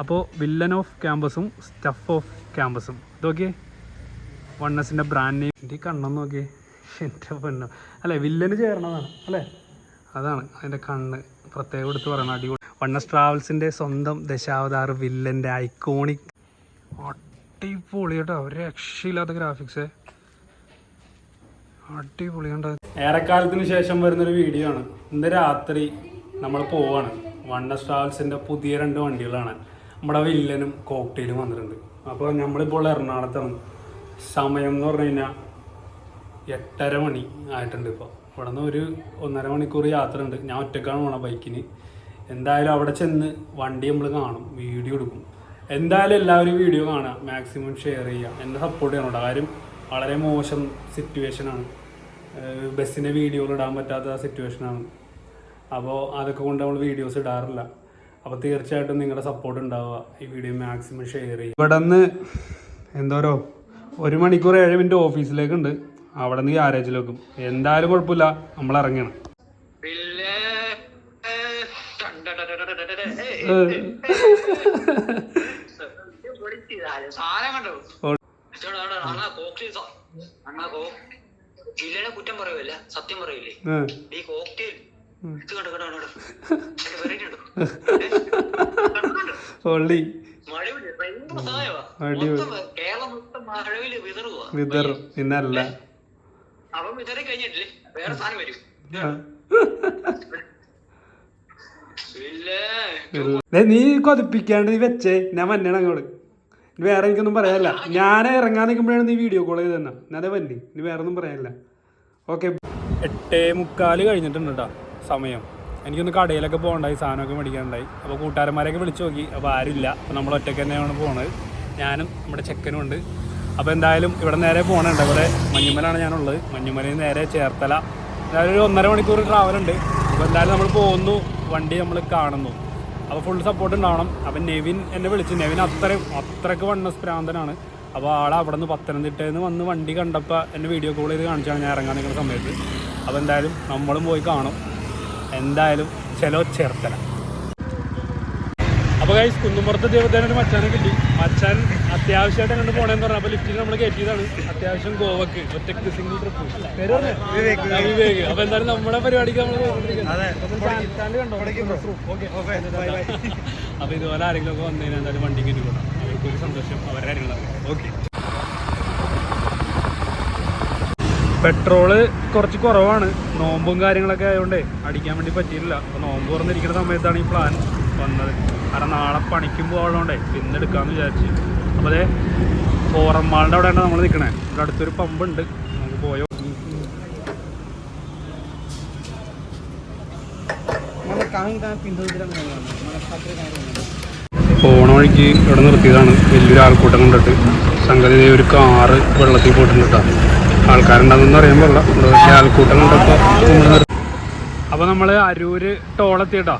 അപ്പോൾ villain of ക്യാമ്പസും stuff of ക്യാമ്പസും ഇതൊക്കെ വൺ എസിന്റെ ബ്രാൻഡ് നെയിം എന്റെ കണ്ണെന്ന് നോക്കിയേ. എന്റെ പെണ്ണ് അല്ലേ വില്ലന് ചേർന്നതാണ് അല്ലേ? അതാണ് അതിന്റെ കണ്ണ് പ്രത്യേകം എടുത്ത് പറയണം അടിപൊളി. വണ്ണസ് ട്രാവൽസിന്റെ സ്വന്തം ദശാവതാർ വില്ലന്റെ ഐക്കോണിക് അടിപൊളി കേട്ടോ ഒരു രക്ഷയില്ലാത്ത ഗ്രാഫിക്സ് അടിപൊളി കണ്ടോ. ഏറെക്കാലത്തിന് ശേഷം വരുന്നൊരു വീഡിയോ ആണ്. ഇന്ന് രാത്രി നമ്മൾ പോവാണ്. വണ്ണസ് ട്രാവൽസിന്റെ പുതിയ രണ്ട് വണ്ടികളാണ്. നമ്മുടെ വില്ലനും കോക്ടെയിലും വന്നിട്ടുണ്ട്. അപ്പോൾ നമ്മളിപ്പോൾ എറണാകുളത്താണ്. സമയം എന്ന് പറഞ്ഞു കഴിഞ്ഞാൽ എട്ടര മണി ആയിട്ടുണ്ട് ഇപ്പോൾ ഇവിടെ നിന്ന് ഒരു ഒന്നര മണിക്കൂർ യാത്ര ഉണ്ട്. ഞാൻ ഒറ്റക്കാണ് പോണ ബൈക്കിന്. എന്തായാലും അവിടെ ചെന്ന് വണ്ടി നമ്മൾ കാണും വീഡിയോ എടുക്കും. എന്തായാലും എല്ലാവരും വീഡിയോ കാണുക മാക്സിമം ഷെയർ ചെയ്യുക. എന്നെ സപ്പോർട്ട് ചെയ്യണം കാര്യം വളരെ മോശം സിറ്റുവേഷനാണ് ബസ്സിന്റെ വീഡിയോകൾ ഇടാൻ പറ്റാത്ത സിറ്റുവേഷനാണ് അപ്പോൾ അതൊക്കെ കൊണ്ട് നമ്മൾ വീഡിയോസ് ഇടാറില്ല. അപ്പൊ തീർച്ചയായിട്ടും നിങ്ങളുടെ സപ്പോർട്ട് ഉണ്ടാവുക. ഈ വീഡിയോ മാക്സിമം ഷെയർ ചെയ്യും ഇവിടെ നിന്ന് എന്തോരോ ഒരു മണിക്കൂർ ഏഴ് മിനിറ്റ് ഓഫീസിലേക്ക് ഉണ്ട് അവിടെ നിന്ന് ആരേജിലേക്കും എന്തായാലും കുഴപ്പമില്ല. നമ്മൾ ഇറങ്ങണം. കുറ്റം പറയൂല സത്യം പറയൂലേ ഈ കോക്ടെയിൽ ഒള്ളി വിതറും. പിന്നല്ല. നീ കൊതിപ്പിക്കാണ്ട് നീ വെച്ചേ. ഞാൻ മഞ്ഞാണ് അങ്ങോട്ട്. വേറെ എനിക്കൊന്നും പറയാനില്ല. ഞാൻ ഇറങ്ങാൻ നിൽക്കുമ്പോഴാണ് നീ വീഡിയോ കോൾ ചെയ്ത് തന്നെ ഞാൻ അതേ വന്നി. നീ വേറെ ഒന്നും പറയാനില്ല. ഓക്കെ എട്ടേ മുക്കാൽ കഴിഞ്ഞിട്ടുണ്ട് കേട്ടോ സമയം. എനിക്കൊന്ന് കടയിലൊക്കെ പോകണ്ടായി സാധനമൊക്കെ മേടിക്കാനുണ്ടായി. അപ്പോൾ കൂട്ടുകാരന്മാരെയൊക്കെ വിളിച്ചു നോക്കി. അപ്പോൾ ആരുമില്ല അപ്പോൾ നമ്മൾ ഒറ്റയ്ക്ക് തന്നെയാണ് പോണത്. ഞാനും നമ്മുടെ ചെക്കനും ഉണ്ട്. അപ്പോൾ എന്തായാലും ഇവിടെ നേരെ പോകണുണ്ട് ഇവിടെ മഞ്ഞുമലാണ് ഞാനുള്ളത്. മഞ്ഞുമലയിൽ നേരെ ചേർത്തല. എന്തായാലും ഒരു ഒന്നര മണിക്കൂർ ട്രാവൽ ഉണ്ട്. അപ്പോൾ എന്തായാലും നമ്മൾ പോകുന്നു. വണ്ടി നമ്മൾ കാണുന്നു. അപ്പോൾ ഫുൾ സപ്പോർട്ട് ഉണ്ടാവണം. അപ്പം നെവിൻ എന്നെ വിളിച്ചു. നെവിൻ അത്രയും അത്രയ്ക്ക് വണ്ണ പ്രാന്തനാണ് അപ്പോൾ ആൾ അവിടെ നിന്ന് പത്തനംതിട്ടയിൽ നിന്ന് വന്ന് വണ്ടി കണ്ടപ്പോൾ എന്നെ വീഡിയോ കോൾ ചെയ്ത് കാണിച്ചാണ് ഞാൻ ഇറങ്ങാൻ നിൽക്കുന്ന സമയത്ത്. അപ്പോൾ എന്തായാലും നമ്മളും പോയി കാണും. എന്തായാലും ചെലോ ചേർത്തല. അപ്പോൾ കൈസ് കുന്നുമ്പുറത്ത് ദൈവത്തേനെ ഒരു മച്ചാനെ കിട്ടി. മച്ചാൻ അത്യാവശ്യമായിട്ട് അങ്ങോട്ട് പോകണമെന്ന് പറഞ്ഞു. അപ്പോൾ ലിഫ്റ്റിൽ നമ്മൾ കയറ്റിയതാണ്. അത്യാവശ്യം ഗോവക്ക്. ഒറ്റയ്ക്ക് സിംഗിൾ ട്രിപ്പ് അപ്പൊ വിവേക് അപ്പോൾ എന്തായാലും നമ്മുടെ പരിപാടിക്ക് നമ്മൾ അപ്പൊ ഇതുപോലെ ആരെങ്കിലും ഒക്കെ വന്നു കഴിഞ്ഞാൽ എന്തായാലും വണ്ടി കയറ്റി കൊടുക്കാം അവർക്കൊരു സന്തോഷം. അവരുടെ കാര്യങ്ങളൊക്കെ. ഓക്കെ പെട്രോൾ കുറച്ച് കുറവാണ്. നോമ്പും കാര്യങ്ങളൊക്കെ ആയതുകൊണ്ടേ അടിക്കാൻ വേണ്ടി പറ്റിയില്ല അപ്പോൾ നോമ്പ് തുറന്നിരിക്കുന്ന സമയത്താണ് ഈ പ്ലാൻ വന്നത്. കാരണം നാളെ പണിക്കും പോകാനുള്ളതുകൊണ്ടേ ഇന്ന് എടുക്കാമെന്ന് വിചാരിച്ചു. അപ്പോൾ അതെ ഫോറം അവിടെയാണ് നമ്മൾ നിൽക്കണേ ഇവിടെ അടുത്തൊരു പമ്പ് ഉണ്ട് നമുക്ക് പോയോ? പോണ വഴിക്ക് ഇവിടെ നിർത്തിയതാണ്. വലിയൊരു ആൾക്കൂട്ടം കൊണ്ടിട്ട്. സംഗതി ഒരു കാറ് വെള്ളത്തിൽ പോയിട്ടുണ്ട് കേട്ടോ. ആൾക്കാരുണ്ടാകുന്ന പറയുമ്പോൾ ഇവിടെ വലിയ ആൾക്കൂട്ടം കണ്ടപ്പോൾ അപ്പോൾ നമ്മൾ അരൂര് ടോളെത്തിയിട്ടോ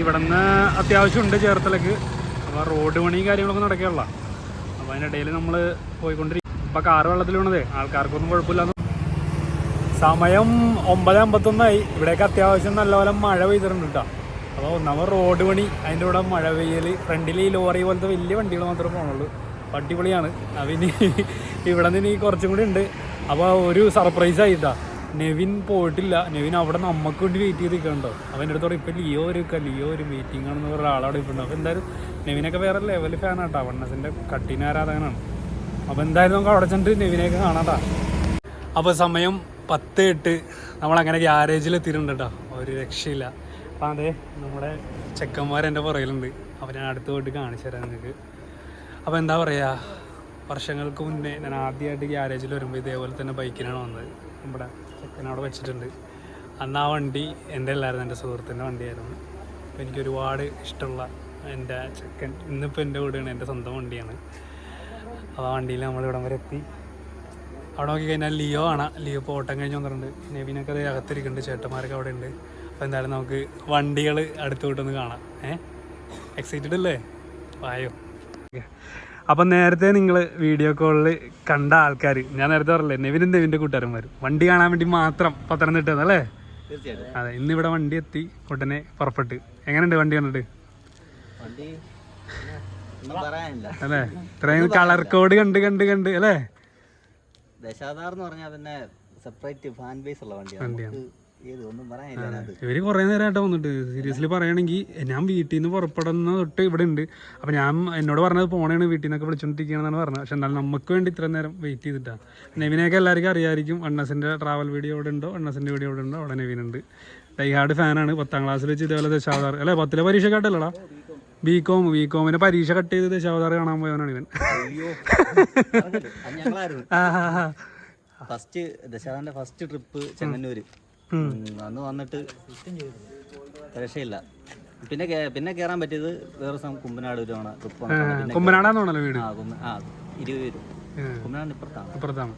ഇവിടെ നിന്ന് അത്യാവശ്യം ഉണ്ട് ചേർത്തലക്ക്. അപ്പോൾ റോഡ് പണിയും കാര്യങ്ങളൊക്കെ നടക്കുകയുള്ള അപ്പോൾ അതിനിടയിൽ നമ്മൾ പോയിക്കൊണ്ടിരിക്കും ഇപ്പോൾ കാറ് വെള്ളത്തിൽ വീണതേ. ആൾക്കാർക്കൊന്നും കുഴപ്പമില്ല സമയം ഒമ്പത് അമ്പത്തൊന്നായി. ഇവിടേക്ക് അത്യാവശ്യം നല്ലപോലെ മഴ പെയ്തിട്ടുണ്ട് കേട്ടോ. അപ്പോൾ ഒന്നാമത് റോഡ് പണി. അതിന്റെ കൂടെ മഴ പെയ്യൽ. ഫ്രണ്ടിൽ ഈ ലോറി പോലത്തെ വലിയ വണ്ടികൾ മാത്രമേ പോകണുള്ളൂ അടിപൊളിയാണ്. അപ്പം ഇനി ഇവിടെ നിന്ന് ഇനി കുറച്ചും കൂടി ഉണ്ട്. അപ്പോൾ ഒരു സർപ്രൈസ് ആയിട്ടാ. നെവിൻ പോയിട്ടില്ല. നെവിൻ അവിടെ നമുക്ക് വേണ്ടി വെയിറ്റ് ചെയ്ത് നിൽക്കണ്ടോ അവന്റെ എന്റെ അടുത്ത് പറയും ഇപ്പം ലിയോ ഒരു ലിയോ ഒരു മീറ്റിംഗ് ആണെന്ന് പറഞ്ഞ ഒരാളവിടെ ഇരിപ്പുണ്ട്. അപ്പോൾ എന്തായാലും നെവിനൊക്കെ വേറെ ലെവൽ ഫാനാട്ടോ വണ്ണസിന്റെ കട്ടിന ആരാധകനാണ്. അപ്പോൾ എന്തായാലും നമുക്ക് അവിടെ ചെന്നിട്ട് നെവിനെയൊക്കെ കാണാട്ടാ. അപ്പോൾ സമയം പത്ത് എട്ട്. നമ്മളങ്ങനെ ഗ്യാരേജിൽ എത്തിയിട്ടുണ്ട് കേട്ടോ ഒരു രക്ഷയില്ല. അപ്പം അതെ നമ്മുടെ ചെക്കന്മാരെ എന്റെ പുറകിലുണ്ട്. അപ്പോൾ ഞാൻ അടുത്ത് പോയിട്ട് കാണിച്ചു തരാം നിങ്ങൾക്ക് അപ്പോൾ എന്താ പറയുക വർഷങ്ങൾക്ക് മുന്നേ ഞാൻ ആദ്യമായിട്ട് ഗ്യാരേജിൽ വരുമ്പോൾ ഇതേപോലെ തന്നെ ബൈക്കിനാണ് വന്നത്. നമ്മുടെ ചെക്കൻ അവിടെ വെച്ചിട്ടുണ്ട്. അന്ന് ആ വണ്ടി എന്റെ അല്ലായിരുന്നു എന്റെ സുഹൃത്തിന്റെ വണ്ടിയായിരുന്നു. അപ്പോൾ എനിക്ക് ഒരുപാട് ഇഷ്ടമുള്ള എന്റെ ചെക്കൻ ഇന്നിപ്പോൾ എന്റെ വീടാണ് എന്റെ സ്വന്തം വണ്ടിയാണ്. അപ്പോൾ ആ വണ്ടിയിൽ നമ്മൾ ഇവിടം വരെ എത്തി. അവിടെ നോക്കി കഴിഞ്ഞാൽ ലിയോ ആണ്. ലിയോ ഇപ്പോൾ ഓട്ടം കഴിഞ്ഞ് വന്നിട്ടുണ്ട്. നെവിനൊക്കെ അത് അകത്തിരിക്കുന്നുണ്ട് ചേട്ടന്മാരൊക്കെ അവിടെ ഉണ്ട്. അപ്പോൾ എന്തായാലും നമുക്ക് വണ്ടികൾ അടുത്തോട്ടൊന്ന് കാണാം. ഏഹ് എക്സൈറ്റഡ് അല്ലേ? വായോ. അപ്പം നേരത്തെ നിങ്ങൾ വീഡിയോ കോളിൽ കണ്ട ആൾക്കാർ ഞാൻ നേരത്തെ പറഞ്ഞില്ലേ നെവിനും നെവിന്റെ കൂട്ടുകാരന്മാരും വണ്ടി കാണാൻ വേണ്ടി മാത്രം പത്തനംതിട്ട അല്ലേ? അതെ ഇന്ന് ഇവിടെ വണ്ടി എത്തി ഉടനെ പുറപ്പെട്ട്. എങ്ങനെയുണ്ട് വണ്ടി കണ്ടിട്ട്? അല്ലേ? ഇത്രയും കളർ കോഡ് കണ്ട് കണ്ട് കണ്ട് അല്ലേ? ദശാധാർ എന്ന് പറഞ്ഞാൽ തന്നെ സെപ്പറേറ്റ് ഫാൻ ബേസ് ഉള്ള വണ്ടിയാണ്. ഇവർ കൊറേ നേരമായിട്ട് വന്നിട്ട്. സീരിയസ്ലി പറയണെങ്കിൽ ഞാൻ വീട്ടിൽ നിന്ന് പുറപ്പെടുന്ന തൊട്ട് ഇവിടെ ഉണ്ട് അപ്പൊ ഞാൻ എന്നോട് പറഞ്ഞത് പോണേണ് വീട്ടിൽ നിന്നൊക്കെ വിളിച്ചോണ്ടിരിക്കുകയാണെന്നാണ് പറഞ്ഞത്. പക്ഷെ എന്നാലും നമുക്ക് വേണ്ടി ഇത്ര നേരം വെയിറ്റ് ചെയ്തിട്ടാണ് നെവിനെയൊക്കെ എല്ലാവർക്കും അറിയായിരിക്കും അണ്ണസിന്റെ ട്രാവൽ വീഡിയോ അവിടെ ഉണ്ടോ അണ്ണസിന്റെ വീഡിയോ അവിടെ ഉണ്ടോ അവിടെ നെവിനുണ്ട്. ഡൈഹാർഡ് ഫാനാണ്. പത്താം ക്ലാസ്സിൽ വെച്ച് ഇതേപോലെ ദശാവതാർ അല്ലേ പത്തിലെ പരീക്ഷ കേട്ടല്ലടാ? ബി കോം ബി കോമിന് പരീക്ഷ കട്ട് ചെയ്ത് ദശാവതാർ കാണാൻ പോയവനാണ് ഇവൻ. ഫസ്റ്റ് ദശാവതാന്റെ ഫസ്റ്റ് ട്രിപ്പ് ചെങ്ങന്നൂര്. അന്ന് വന്നിട്ട് രക്ഷയില്ല. പിന്നെ പിന്നെ കേറാൻ പറ്റിയത് വേറെ ദിവസം കുമ്പനാട് ഒരു തവണ ട്രിപ്പ് വീട്. ആ ഇരുപത് പേര്. കുമ്പനാട് ഇപ്പുറത്താണ്. ഇപ്പുറത്താണ്.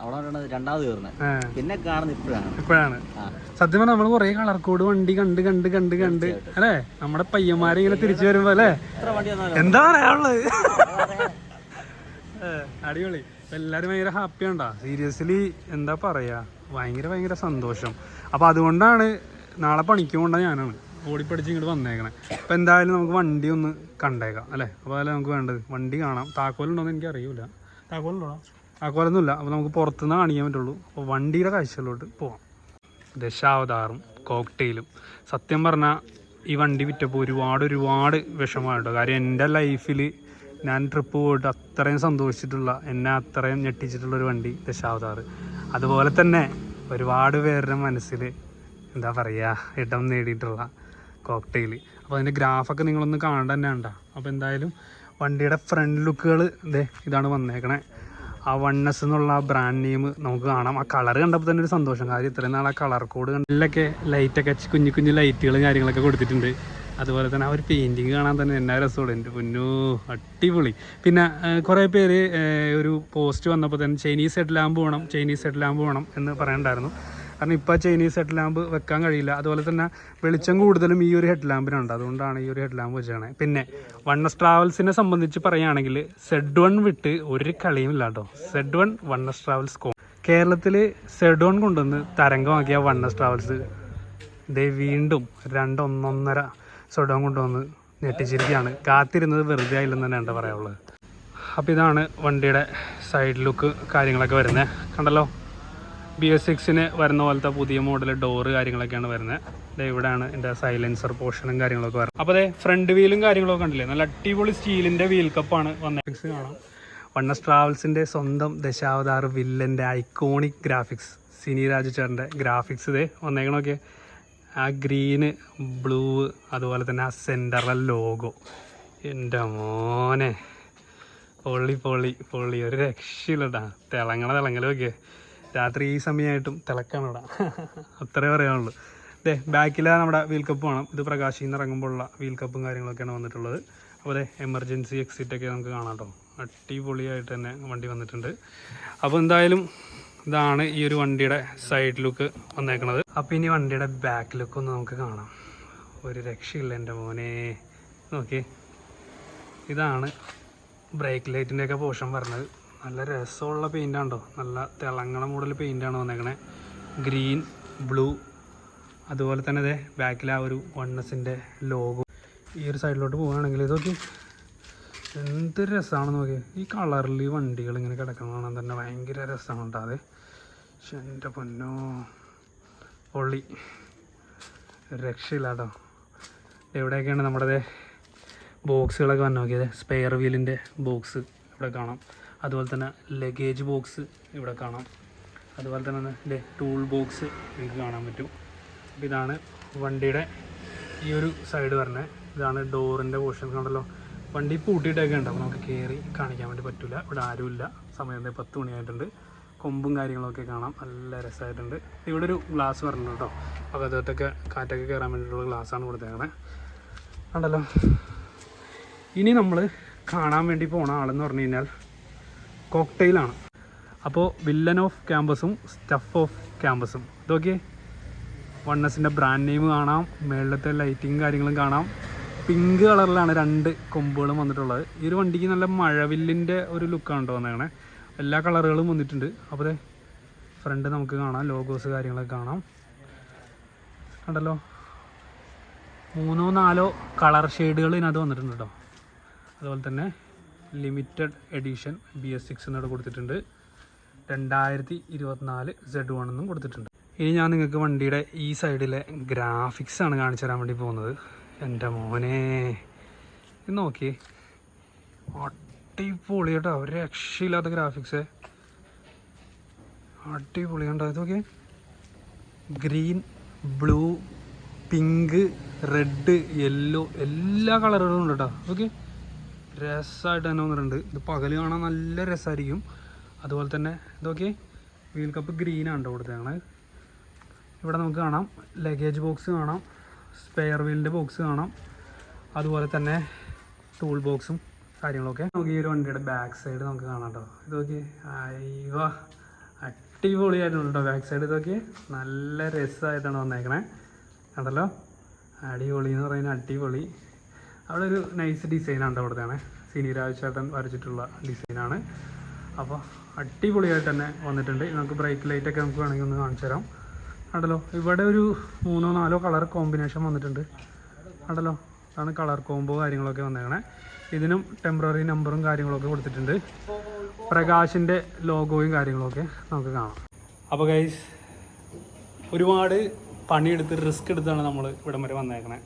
അവിടെ വന്നിട്ടാണ് രണ്ടാമത് കയറുന്നത് പിന്നെ കാണുന്നത് ഇപ്പോഴാണ്. ഇപ്പോഴാണ്. ആ. സത്യം പറഞ്ഞാൽ നമ്മൾ കുറേ കളർ കോഡ് വണ്ടി കണ്ട് കണ്ട് കണ്ട് കണ്ട്. അല്ലേ? നമ്മുടെ പയ്യന്മാരെ ഇങ്ങനെ തിരിച്ചു വരുമ്പോ അല്ലേ? എന്താ പറയാനുള്ളത്? അടിപൊളി. എല്ലാരും ഭയങ്കര ഹാപ്പിയാണ്ടാ സീരിയസ്ലി എന്താ പറയാ? ഭയങ്കര ഭയങ്കര സന്തോഷം. അപ്പോൾ അതുകൊണ്ടാണ് നാളെ പണിക്ക് കൊണ്ട ഞാനാണ്. ഓടിപ്പടിച്ച് ഇങ്ങോട്ട് വന്നേക്കണേ. അപ്പോൾ എന്തായാലും നമുക്ക് വണ്ടി ഒന്ന് കണ്ടേക്കാം അല്ലേ? അപ്പോൾ അതല്ലേ നമുക്ക് വേണ്ടത്? വണ്ടി കാണാം. താക്കോലുണ്ടോയെന്ന് എനിക്ക് അറിയൂല. താക്കോലുണ്ടോ? താക്കോലൊന്നുമില്ല. അപ്പോൾ നമുക്ക് പുറത്തുനിന്ന് കാണിക്കാൻ പറ്റുള്ളൂ. അപ്പോൾ വണ്ടിയുടെ കാഴ്ചകളിലോട്ട് പോവാം. ദശാവതാറും കോക്ടെയിലും. സത്യം പറഞ്ഞാൽ ഈ വണ്ടി വിറ്റപ്പോൾ ഒരുപാട് ഒരുപാട് വിഷമമായിട്ടോ. കാര്യം എന്റെ ലൈഫിൽ ഞാൻ ട്രിപ്പ് പോയിട്ട് അത്രയും സന്തോഷിച്ചിട്ടുള്ള എന്നെ അത്രയും ഞെട്ടിച്ചിട്ടുള്ള ഒരു വണ്ടി ദശാവതാർ അതുപോലെ തന്നെ ഒരുപാട് പേരുടെ മനസ്സിൽ എന്താ പറയുക ഇടം നേടിയിട്ടുള്ള കോക്ടെയിൽ അപ്പോൾ അതിന്റെ ഗ്രാഫൊക്കെ നിങ്ങളൊന്ന് കാണേണ്ട തന്നെ ഉണ്ടാ അപ്പോൾ എന്തായാലും വണ്ടിയുടെ ഫ്രണ്ട് ലുക്കുകൾ ഇതേ ഇതാണ് വന്നേക്കണേ. ആ വണ്ണസ് എന്നുള്ള ആ ബ്രാൻഡ് നെയിം നമുക്ക് കാണാം. ആ കളർ കണ്ടപ്പോൾ തന്നെ ഒരു സന്തോഷം. കാര്യം ഇത്രയും നാൾ ആ കളർ കോഡ് കണ്ടിലൊക്കെ ലൈറ്റൊക്കെ കുഞ്ഞു കുഞ്ഞു ലൈറ്റുകളും കാര്യങ്ങളൊക്കെ കൊടുത്തിട്ടുണ്ട്. അതുപോലെ തന്നെ ആ ഒരു പെയിന്റിങ് കാണാൻ തന്നെ എന്നാ രസമുള്ളൂ എന്റെ പൊന്നു അടിപൊളി. പിന്നെ കുറേ പേര് ഒരു പോസ്റ്റ് വന്നപ്പോൾ തന്നെ ചൈനീസ് ഹെഡ് ലാമ്പ് വേണം ചൈനീസ് ഹെഡ് ലാമ്പ് വേണം എന്ന് പറയണ്ടായിരുന്നു കാരണം ഇപ്പോൾ ചൈനീസ് ഹെഡ് ലാമ്പ് വെക്കാൻ കഴിയില്ല. അതുപോലെ തന്നെ വെളിച്ചം കൂടുതലും ഈ ഒരു ഹെഡ് ലാമ്പിനുണ്ട് അതുകൊണ്ടാണ് ഈ ഒരു ഹെഡ് ലാമ്പ് വെച്ചാണ് പിന്നെ വണ്ണസ് ട്രാവൽസിനെ സംബന്ധിച്ച് പറയുകയാണെങ്കിൽ സെഡ് വൺ വിട്ട് ഒരു കളിയും ഇല്ല കേട്ടോ സെഡ് വൺ വണ്ണസ് ട്രാവൽസ് കോ കേരളത്തിൽ സെഡ് വൺ കൊണ്ടുവന്ന് തരംഗമാക്കിയ വണ്ണസ് ട്രാവൽസ് ദേ വീണ്ടും രണ്ടൊന്നൊന്നര സെഡ് വൺ കൊണ്ടുവന്ന് ഞെട്ടിച്ചിരിക്കുകയാണ്. കാത്തിരുന്നത് വെറുതെ ആയില്ലെന്ന് തന്നെ എന്താ പറയാനുള്ളത്. അപ്പോൾ ഇതാണ് വണ്ടിയുടെ സൈഡ് ലുക്ക് കാര്യങ്ങളൊക്കെ വരുന്നത്. കണ്ടല്ലോ? ബി എസ് സിക്സിന് വരുന്ന പോലത്തെ പുതിയ മോഡൽ ഡോറ് കാര്യങ്ങളൊക്കെയാണ് വരുന്നത്. ഇവിടെയാണ് എന്റെ സൈലൻസർ പോർഷനും കാര്യങ്ങളൊക്കെ വരുന്നത്. അപ്പോൾ അതെ ഫ്രണ്ട് വീലും കാര്യങ്ങളൊക്കെ കണ്ടില്ലേ? നല്ല അടിപൊളി സ്റ്റീലിന്റെ വീൽ കപ്പാണ് വന്നത്. കാണാം. വണ്ണസ് ട്രാവൽസിന്റെ സ്വന്തം ദശാവതാർ വില്ലന്റെ ഐക്കോണിക് ഗ്രാഫിക്സ് സിനി രാജു ചേറിന്റെ ഗ്രാഫിക്സ് ഇതേ വന്നേക്കണമൊക്കെ ആ ഗ്രീന് ബ്ലൂ അതുപോലെ തന്നെ ആ സെന്ററൽ ലോഗോ. എന്റെ മോനെ. പൊള്ളി പൊള്ളി പൊള്ളി. ഒരു രക്ഷയില്ലടാ. തിളങ്ങണ തിളങ്ങലൊക്കെ രാത്രി ഈ സമയമായിട്ടും തിളക്കാണ് ഇവിടെ അത്രേ പറയാനുള്ളൂ. അതെ ബാക്കിലെ നമ്മുടെ വീൽ കപ്പ് വേണം. ഇത് പ്രകാശിൽ നിന്ന് ഇറങ്ങുമ്പോഴുള്ള വീൽ കപ്പും കാര്യങ്ങളൊക്കെയാണ് വന്നിട്ടുള്ളത്. അപ്പോൾ എമർജൻസി എക്സിറ്റൊക്കെ നമുക്ക് കാണാം കേട്ടോ അടിപൊളിയായിട്ട് തന്നെ വണ്ടി വന്നിട്ടുണ്ട്. അപ്പോൾ എന്തായാലും ഇതാണ് ഈ ഒരു വണ്ടിയുടെ സൈഡ് ലുക്ക് വന്നേക്കണത്. അപ്പോൾ ഇനി വണ്ടിയുടെ ബാക്ക് ലുക്ക് ഒന്ന് നമുക്ക് കാണാം. ഒരു രക്ഷയില്ല എന്റെ മോനെ. നോക്കി ഇതാണ് ബ്രേക്ക് ലൈറ്റിന്റെയൊക്കെ പോർഷൻ പറഞ്ഞത് നല്ല രസമുള്ള പെയിന്റ് ആണോ നല്ല തിളങ്ങണ മോഡൽ പെയിന്റാണ് വന്നേക്കണേ. ഗ്രീൻ ബ്ലൂ അതുപോലെ തന്നെ ഇതേ ബാക്കിൽ ആ ഒരു വണ്ണസിന്റെ ലോഗോ ഈ ഒരു സൈഡിലോട്ട് പോവുകയാണെങ്കിൽ ഇതൊക്കെ എന്തൊരു രസമാണ് നോക്കിയത് ഈ കളറിൽ വണ്ടികൾ ഇങ്ങനെ കിടക്കണം തന്നെ ഭയങ്കര രസമാണ് കേട്ടോ അത്. എന്റെ പൊന്നോ. പൊള്ളി. രക്ഷയില്ല കേട്ടോ എവിടെയൊക്കെയാണ് നമ്മുടെ ബോക്സുകളൊക്കെ വന്ന് നോക്കിയത്? സ്പെയർ വീലിന്റെ ബോക്സ് ഇവിടെ കാണാം. അതുപോലെ തന്നെ ലഗേജ് ബോക്സ് ഇവിടെ കാണാം. അതുപോലെ തന്നെ ഇതിന്റെ ടൂൾ ബോക്സ് നിങ്ങൾക്ക് കാണാൻ പറ്റും. അപ്പോൾ ഇതാണ് വണ്ടിയുടെ ഈ ഒരു സൈഡ് പറഞ്ഞത് ഇതാണ് ഡോറിന്റെ പോർഷൻ കണ്ടല്ലോ വണ്ടി പൂട്ടിയിട്ടൊക്കെ ഉണ്ടാവും നമുക്ക് കയറി കാണിക്കാൻ വേണ്ടി പറ്റില്ല ഇവിടെ ആരുമില്ല. സമയം പത്ത് മണിയായിട്ടുണ്ട്. കൊമ്പും കാര്യങ്ങളൊക്കെ കാണാം. നല്ല രസമായിട്ടുണ്ട് ഇവിടെ ഒരു ഗ്ലാസ് പറഞ്ഞു കേട്ടോ. അകത്തോട്ടൊക്കെ കാറ്റൊക്കെ കയറാൻ വേണ്ടിയിട്ടുള്ള ഗ്ലാസ്സാണ് കൊടുത്തേക്കണേ. ഉണ്ടല്ലോ ഇനി നമ്മൾ കാണാൻ വേണ്ടി പോണ ആളെന്ന് പറഞ്ഞു കഴിഞ്ഞാൽ കോക്ടെയിലാണ് അപ്പോൾ വില്ലൻ ഓഫ് ക്യാമ്പസും സ്റ്റഫ് ഓഫ് ക്യാമ്പസും ഇതൊക്കെ വൺ എസിന്റെ ബ്രാൻഡ് നെയിം കാണാം. മേളിലത്തെ ലൈറ്റിങ് കാര്യങ്ങളും കാണാം. പിങ്ക് കളറിലാണ് രണ്ട് കൊമ്പുകളും വന്നിട്ടുള്ളത്. ഈ ഒരു വണ്ടിക്ക് നല്ല മഴവില്ലിന്റെ ഒരു ലുക്കാണ് കേട്ടോ വന്നേക്കണേ. എല്ലാ കളറുകളും വന്നിട്ടുണ്ട്. അപ്പോൾ ഫ്രണ്ട് നമുക്ക് കാണാം. ലോഗോസ് കാര്യങ്ങളൊക്കെ കാണാം. കണ്ടല്ലോ? മൂന്നോ നാലോ കളർ ഷെയ്ഡുകൾ ഇതിനകത്ത് വന്നിട്ടുണ്ട് കേട്ടോ അതുപോലെ തന്നെ limited edition B S six എന്നിവിടെ കൊടുത്തിട്ടുണ്ട്. രണ്ടായിരത്തി ഇരുപത്തിനാല് സെഡ് വൺ എന്നും കൊടുത്തിട്ടുണ്ട്. ഇനി ഞാൻ നിങ്ങൾക്ക് വണ്ടിയുടെ ഈ സൈഡിലെ ഗ്രാഫിക്സ് ആണ് കാണിച്ചു തരാൻ വേണ്ടി പോകുന്നത്. എന്റെ മോനെ. നോക്കിയേ. അടിപൊളി കേട്ടോ. ഒരു രക്ഷയില്ലാത്ത ഗ്രാഫിക്സ് അടിപൊളി കണ്ടോ? ഇത് നോക്കിയേ. Green blue pink red yellow എല്ലാ കളറുകളും ഉണ്ട് കേട്ടോ. ഓക്കെ രസമായിട്ട് തന്നെ വന്നിട്ടുണ്ട്. ഇത് പകൽ കാണാൻ നല്ല രസമായിരിക്കും അതുപോലെ തന്നെ ഇതൊക്കെ വീൽ കപ്പ് ഗ്രീനാണ് കൊടുത്തേക്കണത്. ഇവിടെ നമുക്ക് കാണാം. ലഗേജ് ബോക്സ് കാണാം. സ്പെയർ വീലിന്റെ ബോക്സ് കാണാം. അതുപോലെ തന്നെ ടൂൾ ബോക്സും കാര്യങ്ങളൊക്കെ. നമുക്ക് ഈ ഒരു വണ്ടിയുടെ ബാക്ക് സൈഡ് നമുക്ക് കാണാം കേട്ടോ ഇതൊക്കെ അയ്യോ അടിപൊളിയായിട്ടുണ്ട് കേട്ടോ ബാക്ക് സൈഡ് ഇതൊക്കെ നല്ല രസമായിട്ടാണ് വന്നേക്കണേ. കണ്ടല്ലോ? അടിപൊളി എന്ന് പറയുന്ന അടിപൊളി. അവിടെ ഒരു നൈസ് ഡിസൈനാണ് അവിടുത്തെ സിനി ചേട്ടൻ വരച്ചിട്ടുള്ള ഡിസൈനാണ് അപ്പോൾ അടിപൊളിയായിട്ട് തന്നെ വന്നിട്ടുണ്ട്. നമുക്ക് ബ്രേക്ക് ലൈറ്റ് ഒക്കെ നമുക്ക് വേണമെങ്കിൽ ഒന്ന് കാണിച്ചു തരാം. കണ്ടല്ലോ? ഇവിടെ ഒരു മൂന്നോ നാലോ കളർ കോമ്പിനേഷൻ വന്നിട്ടുണ്ട്. കണ്ടല്ലോ? അതാണ് കളർ കോംബോ കാര്യങ്ങളൊക്കെ വന്നേക്കണേ. ഇതിനും ടെമ്പററി നമ്പറും കാര്യങ്ങളൊക്കെ കൊടുത്തിട്ടുണ്ട്. പ്രകാശിന്റെ ലോഗോയും കാര്യങ്ങളൊക്കെ നമുക്ക് കാണാം. അപ്പോൾ ഗൈസ് ഒരുപാട് പണിയെടുത്ത് റിസ്ക് എടുത്താണ് നമ്മൾ ഇവിടം വരെ വന്നേക്കണേ.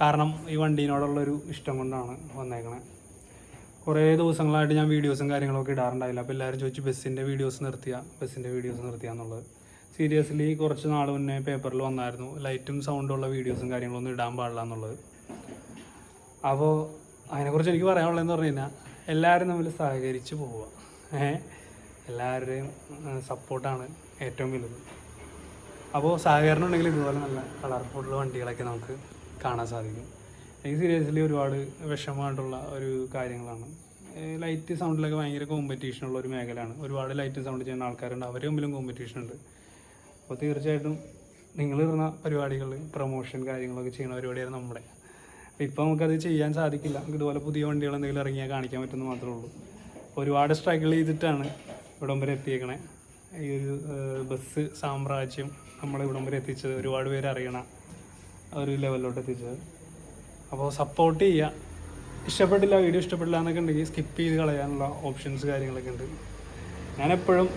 കാരണം ഈ വണ്ടീനോടുള്ളൊരു ഇഷ്ടം കൊണ്ടാണ് വന്നേക്കണേ. കുറേ ദിവസങ്ങളായിട്ട് ഞാൻ വീഡിയോസും കാര്യങ്ങളൊക്കെ ഇടാറുണ്ടായില്ല. അപ്പോൾ എല്ലാവരും ചോദിച്ചു ബസ്സിന്റെ വീഡിയോസ് നിർത്തിയ? ബസ്സിന്റെ വീഡിയോസ് നിർത്തിയ എന്നുള്ളത്. സീരിയസ്ലി കുറച്ച് നാൾ മുന്നേ പേപ്പറിൽ വന്നായിരുന്നു. ലൈറ്റും സൗണ്ടും ഉള്ള വീഡിയോസും കാര്യങ്ങളൊന്നും ഇടാൻ പാടില്ല എന്നുള്ളത്. അപ്പോൾ അതിനെക്കുറിച്ച് എനിക്ക് പറയാനുള്ളതെന്ന് പറഞ്ഞു കഴിഞ്ഞാൽ എല്ലാവരും തമ്മിൽ സഹകരിച്ച് പോവുക. ഏഹ് എല്ലാവരുടെയും സപ്പോർട്ടാണ് ഏറ്റവും വലുത്. അപ്പോൾ സഹകരണം ഉണ്ടെങ്കിൽ ഇതുപോലെ നല്ല കളർഫുള്ള വണ്ടികളൊക്കെ നമുക്ക് കാണാൻ സാധിക്കും. എനിക്ക് സീരിയസ്ലി ഒരുപാട് വിഷമമായിട്ടുള്ള ഒരു കാര്യങ്ങളാണ്. ലൈറ്റ് സൗണ്ടിലൊക്കെ ഭയങ്കര കോമ്പറ്റീഷൻ ഉള്ള ഒരു മേഖലയാണ്. ഒരുപാട് ലൈറ്റ് സൗണ്ട് ചെയ്യുന്ന ആൾക്കാരുണ്ട്. അവരുടെ മുമ്പിലും കോമ്പറ്റീഷൻ ഉണ്ട്. അപ്പോൾ തീർച്ചയായിട്ടും നിങ്ങൾ ഇടുന്ന പരിപാടികൾ പ്രൊമോഷൻ കാര്യങ്ങളൊക്കെ ചെയ്യുന്ന പരിപാടിയാണ് നമ്മുടെ. ഇപ്പോൾ നമുക്കത് ചെയ്യാൻ സാധിക്കില്ല. നമുക്ക് ഇതുപോലെ പുതിയ വണ്ടികൾ എന്തെങ്കിലും ഇറങ്ങിയാൽ കാണിക്കാൻ പറ്റുമെന്ന് മാത്രമേ ഉള്ളൂ. ഒരുപാട് സ്ട്രഗിൾ ചെയ്തിട്ടാണ് ഇവിടം വരെ എത്തിയേക്കണേ. ഈ ഒരു ബസ് സാമ്രാജ്യം നമ്മളെ ഇവിടം വരെ എത്തിച്ചത്. ഒരുപാട് പേര് അറിയണ ഒരു ലെവലിലോട്ട് എത്തിച്ചത്. അപ്പോൾ സപ്പോർട്ട് ചെയ്യുക ഇഷ്ടപ്പെട്ടില്ല വീഡിയോ ഇഷ്ടപ്പെട്ടില്ല എന്നൊക്കെ ഉണ്ടെങ്കിൽ സ്കിപ്പ് ചെയ്ത് കളയാനുള്ള ഓപ്ഷൻസ് കാര്യങ്ങളൊക്കെ ഉണ്ട്. ഞാനെപ്പോഴും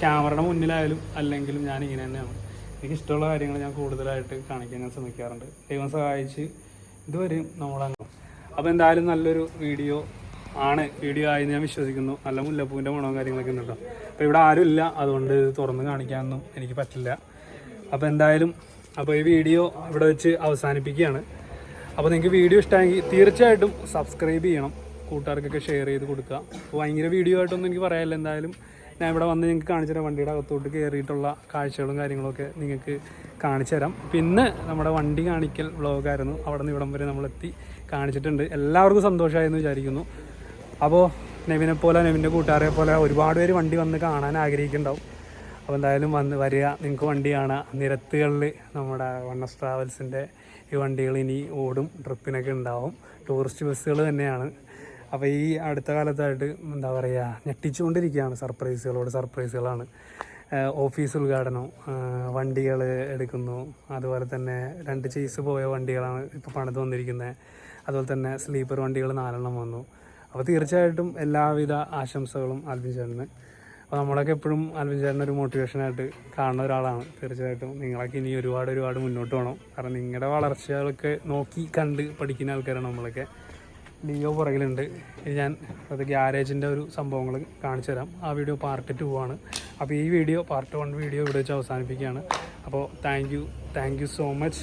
ക്യാമറയുടെ മുന്നിലായാലും അല്ലെങ്കിലും ഞാൻ ഇങ്ങനെ തന്നെയാണ്. എനിക്ക് ഇഷ്ടമുള്ള കാര്യങ്ങൾ ഞാൻ കൂടുതലായിട്ട് കാണിക്കാൻ ഞാൻ ശ്രമിക്കാറുണ്ട്. ദൈവം സഹായിച്ച് ഇതുവരെയും നമ്മളങ്ങ് അപ്പോൾ എന്തായാലും നല്ലൊരു വീഡിയോ ആണ്. വീഡിയോ ആയി ഞാൻ വിശ്വസിക്കുന്നു. നല്ല മുല്ലപ്പൂവിന്റെ മണവും കാര്യങ്ങളൊക്കെ ഉണ്ട് കേട്ടോ. അപ്പോൾ ഇവിടെ ആരും ഇല്ല. അതുകൊണ്ട് ഇത് തുറന്ന് കാണിക്കാനൊന്നും എനിക്ക് പറ്റില്ല. അപ്പോൾ എന്തായാലും അപ്പോൾ ഈ വീഡിയോ ഇവിടെ വെച്ച് അവസാനിപ്പിക്കുകയാണ്. അപ്പോൾ നിങ്ങൾക്ക് വീഡിയോ ഇഷ്ടമെങ്കിൽ തീർച്ചയായിട്ടും സബ്സ്ക്രൈബ് ചെയ്യണം. കൂട്ടുകാർക്കൊക്കെ ഷെയർ ചെയ്ത് കൊടുക്കുക. അപ്പോൾ ഭയങ്കര വീഡിയോ ആയിട്ടൊന്നും എനിക്ക് പറയാനില്ല. എന്തായാലും ഞാൻ ഇവിടെ വന്ന് നിങ്ങൾക്ക് കാണിച്ചു തരാം വണ്ടിയുടെ അകത്തോട്ട് കയറിയിട്ടുള്ള കാഴ്ചകളും കാര്യങ്ങളൊക്കെ നിങ്ങൾക്ക് കാണിച്ചു തരാം. പിന്നെ നമ്മുടെ വണ്ടി കാണിക്കൽ വ്ളോഗായിരുന്നു. അവിടെ നിന്ന് ഇവിടം വരെ നമ്മളെത്തി കാണിച്ചിട്ടുണ്ട്. എല്ലാവർക്കും സന്തോഷമായെന്ന് വിചാരിക്കുന്നു. അപ്പോൾ നെവിനെ പോലെ നെവിന്റെ കൂട്ടുകാരെ പോലെ ഒരുപാട് പേര് വണ്ടി വന്ന് കാണാൻ ആഗ്രഹിക്കുന്നുണ്ടാവും. അപ്പോൾ എന്തായാലും വന്ന് വരിക. നിങ്ങൾക്ക് വണ്ടി കാണാം നിരത്തുകളിൽ നമ്മുടെ വണ്ണസ് ട്രാവൽസിന്റെ ഈ വണ്ടികൾ ഇനി ഓടും. ട്രിപ്പിനൊക്കെ ഉണ്ടാവും. ടൂറിസ്റ്റ് ബസ്സുകൾ തന്നെയാണ്. അപ്പോൾ ഈ അടുത്ത കാലത്തായിട്ട് എന്താ പറയുക ഞെട്ടിച്ചുകൊണ്ടിരിക്കുകയാണ് സർപ്രൈസുകളോട്. സർപ്രൈസുകളാണ്. ഓഫീസ് ഉദ്ഘാടനം വണ്ടികൾ എടുക്കുന്നു. അതുപോലെ തന്നെ രണ്ട് ചേസ് പോയ വണ്ടികളാണ് ഇപ്പോൾ പണിത് വന്നിരിക്കുന്നത് അതുപോലെ തന്നെ സ്ലീപ്പർ വണ്ടികൾ നാലെണ്ണം വന്നു. അപ്പോൾ തീർച്ചയായിട്ടും എല്ലാവിധ ആശംസകളും ആൽബിൻ ചേട്ടന്. അപ്പോൾ നമ്മളൊക്കെ എപ്പോഴും ആൽബിൻ ചേട്ടൻ ഒരു മോട്ടിവേഷനായിട്ട് കാണുന്ന ഒരാളാണ്. തീർച്ചയായിട്ടും നിങ്ങളൊക്കെ ഇനി ഒരുപാട് ഒരുപാട് മുന്നോട്ട് പോകണം കാരണം നിങ്ങളുടെ വളർച്ചകളൊക്കെ നോക്കി കണ്ട് പഠിക്കുന്ന ആൾക്കാരാണ് നമ്മളൊക്കെ. ലിയോ പുറകിലുണ്ട്. ഞാൻ അത് ഗ്യാരേജിന്റെ ഒരു സംഭവങ്ങൾ കാണിച്ചു തരാം. ആ വീഡിയോ പാർട്ട് ടു ആണ്. അപ്പോൾ ഈ വീഡിയോ പാർട്ട് വൺ വീഡിയോ ഇവിടെ വെച്ച് അവസാനിപ്പിക്കുകയാണ്. അപ്പോൾ thank you thank you so much